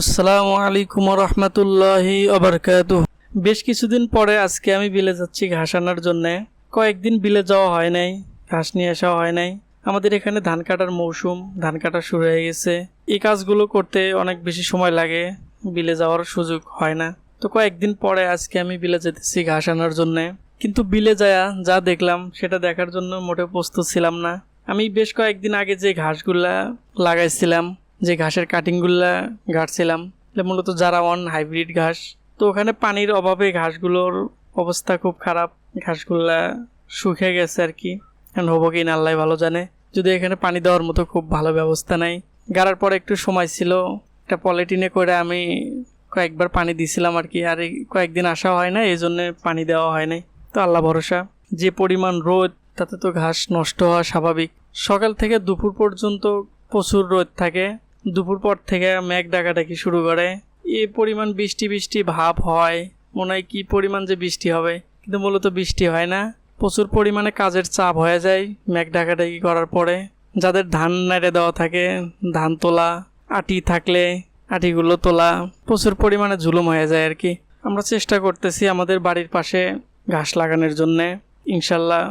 আসসালামু আলাইকুম রহমতুল্লাহি বেশ কিছুদিন পরে আজকে আমি বিলে যাচ্ছি ঘাস আনার জন্যে। কয়েকদিন বিলে যাওয়া হয় নাই, ঘাস নিয়ে আসা হয় নাই। আমাদের এখানে ধান কাটার মৌসুম, ধান কাটা শুরু হয়ে গেছে। এই কাজগুলো করতে অনেক বেশি সময় লাগে, বিলে যাওয়ার সুযোগ হয় না। তো কয়েকদিন পরে আজকে আমি বিলে যেতেছি ঘাস আনার জন্যে। কিন্তু বিলে যায়া যা দেখলাম, সেটা দেখার জন্য মোটেও প্রস্তুত ছিলাম না। আমি বেশ কয়েকদিন আগে যে ঘাসগুলা লাগাইছিলাম যে ঘাসের কাটিংগুলা এটা মূলত জারাওয়ান হাইব্রিড ঘাস, তো ওখানে পানির অভাবে ঘাসগুলোর অবস্থা খুব খারাপ, ঘাসগুলা শুকিয়ে গেছে আর কি হব কি না, আল্লাহ ভালো জানে। যদি এখানে পানি দেওয়ার মতো খুব ভালো ব্যবস্থা নাই। গাড়ার পর একটু সময় ছিল, একটা পলিটিনে করে আমি কয়েকবার পানি দিছিলাম আর কি আর কয়েকদিন আসা হয় না এই জন্যে পানি দেওয়া হয় নাই। তো আল্লাহ ভরসা, যে পরিমাণ রোদ, তাতে তো ঘাস নষ্ট হওয়া স্বাভাবিক। সকাল থেকে দুপুর পর্যন্ত প্রচুর রোদ থাকে। দুপুর পর থেকে মেঘ ডাকাডাকি শুরু করে। এ পরিমাণ বৃষ্টি বৃষ্টি ভাব হয়। মনে হয় কি পরিমাণ যে বৃষ্টি হবে, কিন্তু মূলত বৃষ্টি হয় না। প্রচুর পরিমাণে কাজের চাপ হয়ে যায় মেঘ ডাকাডাকি করার পরে। যাদের ধান নেড়ে দেওয়া থাকে, ধান তোলা, আটি থাকলে আটিগুলো তোলা, প্রচুর পরিমাণে ঝুলুম হয়ে যায় আর কি। আমরা চেষ্টা করতেছি আমাদের বাড়ির পাশে ঘাস লাগানোর জন্যে। ইনশাল্লাহ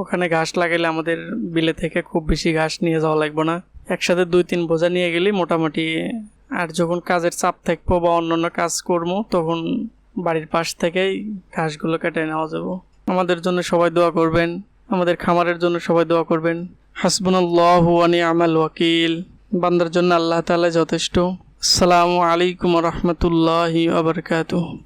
ওখানে ঘাস লাগাইলে আমাদের বিলে থেকে খুব বেশি ঘাস নিয়ে যাওয়া লাগবে না। একসাথে দুই তিন বোঝা নিয়ে গেলে মোটামুটি আর যখন কাজের চাপ থাকব বা অন্যান্য কাজ করব, তখন বাড়ির পাশ থেকেই ঘাসগুলো কেটে নেওয়া যাব। আমাদের জন্য সবাই দোয়া করবেন, আমাদের খামারের জন্য সবাই দোয়া করবেন। হাসবুল্লাহ আনি আমাল ওয়াকিল। বান্দার জন্য আল্লাহ তাআলা যথেষ্ট। আসসালামু আলাইকুম রহমতুল্লাহি আবরকাতুহ